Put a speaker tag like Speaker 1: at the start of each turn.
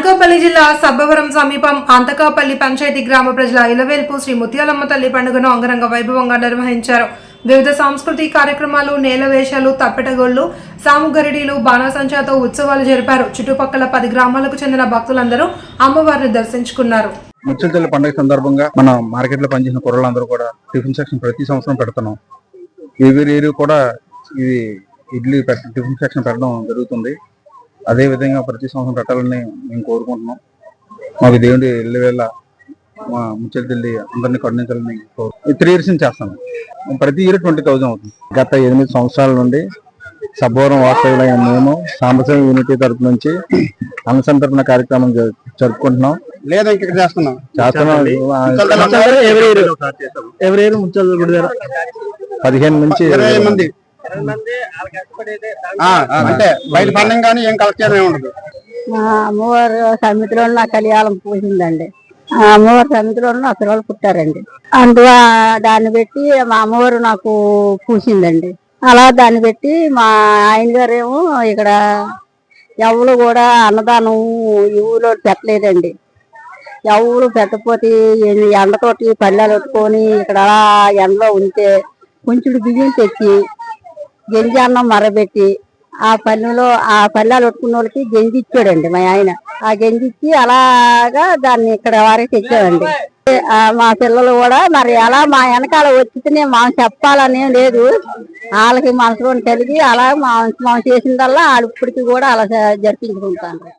Speaker 1: అనకాపల్లి జిల్లా సబ్బవరం సమీపం అంతకాపల్లి పంచాయతీ గ్రామ ప్రజల ఇలవేల్పు శ్రీ ముత్యాలమ్మ తల్లి పండుగను అంగరంగ వైభవంగా నిర్వహించారు. వివిధ సాంస్కృతిక కార్యక్రమాలు నేలవేషాలు తప్పెటగోళ్ళు సాముగరిడీలు బాణాసంచాతో ఉత్సవాలు జరిపారు. చుట్టుపక్కల పది గ్రామాలకు చెందిన భక్తులందరూ అమ్మవారిని దర్శించుకున్నారు.
Speaker 2: ముచ్చల పండుగ సందర్భంగా మన మార్కెట్లో పనిచేసిన కూరలందరూ కూడా టిఫిన్ సెక్షన్ ప్రతి సంవత్సరం పెడుతున్నాం ఎవరి ఏరియా కూడా ఇది ఇడ్లీ టిఫిన్ సెక్షన్ పెట్టడం జరుగుతుంది. అదే విధంగా ప్రతి సంవత్సరం పెట్టాలని మేము కోరుకుంటున్నాం. మాకు దేవుడి ఇల్లు వేళ మా ముచ్చల్తల్లి అందరినీ కరుణించాలని కోరు త్రీ ఇయర్స్ నుంచి చేస్తాను ప్రతి ఇయర్ ట్వంటీ థౌసండ్ అవుతుంది.
Speaker 3: గత ఎనిమిది సంవత్సరాల నుండి సబ్బవరం వాస్తవులైన మేము సాంబశివ యూనిటీ తరపు నుంచి అనుసంతరణ కార్యక్రమం జరు- జరుపుకుంటున్నాం.
Speaker 2: లేదా ఇక్కడ చేస్తున్నాం.
Speaker 3: చేస్తున్నాం. ఎవరి ఏరు ముచ్చల్ పదిహేను నుంచి
Speaker 2: ఇరవై మంది. ఆ, అంటే బయట కానీ ఏం కలెక్ట్ చేయడం ఉండదు.
Speaker 4: మా అమ్మవారు సమితిలో నా కళ్యాణం పూసిందండి. ఆ అమ్మవారి సమితిలో నా పిల్లలు పుట్టారండి. అందు దాన్ని పెట్టి మా అమ్మవారు నాకు పూసిందండి. అలా దాన్ని పెట్టి మా ఆయన గారేమో ఇక్కడ ఎవరు కూడా అన్నదానం ఈ ఊళ్ళో పెట్టలేదండి. ఎవరు పెట్టకపోతే ఎండతోటి పల్లెలు పెట్టుకొని ఇక్కడ అలా ఎండలో ఉంటే కొంచెం బియ్యం తెచ్చి గంజి అన్నం మరబెట్టి ఆ పల్లెలో ఆ పల్లెలు పెట్టుకున్న వాళ్ళకి గెంజి ఇచ్చాడండి మా ఆయన. ఆ గెంజి ఇచ్చి అలాగా దాన్ని ఇక్కడ వారికి తెచ్చాడండి. మా పిల్లలు కూడా మరి అలా మా వెనకాల వచ్చితేనే మనం చెప్పాలనే లేదు. వాళ్ళకి మనసులో కలిగి అలా మా మనం చేసిందల్లా వాళ్ళు ఇప్పటికి కూడా అలా జరిపించుకుంటాను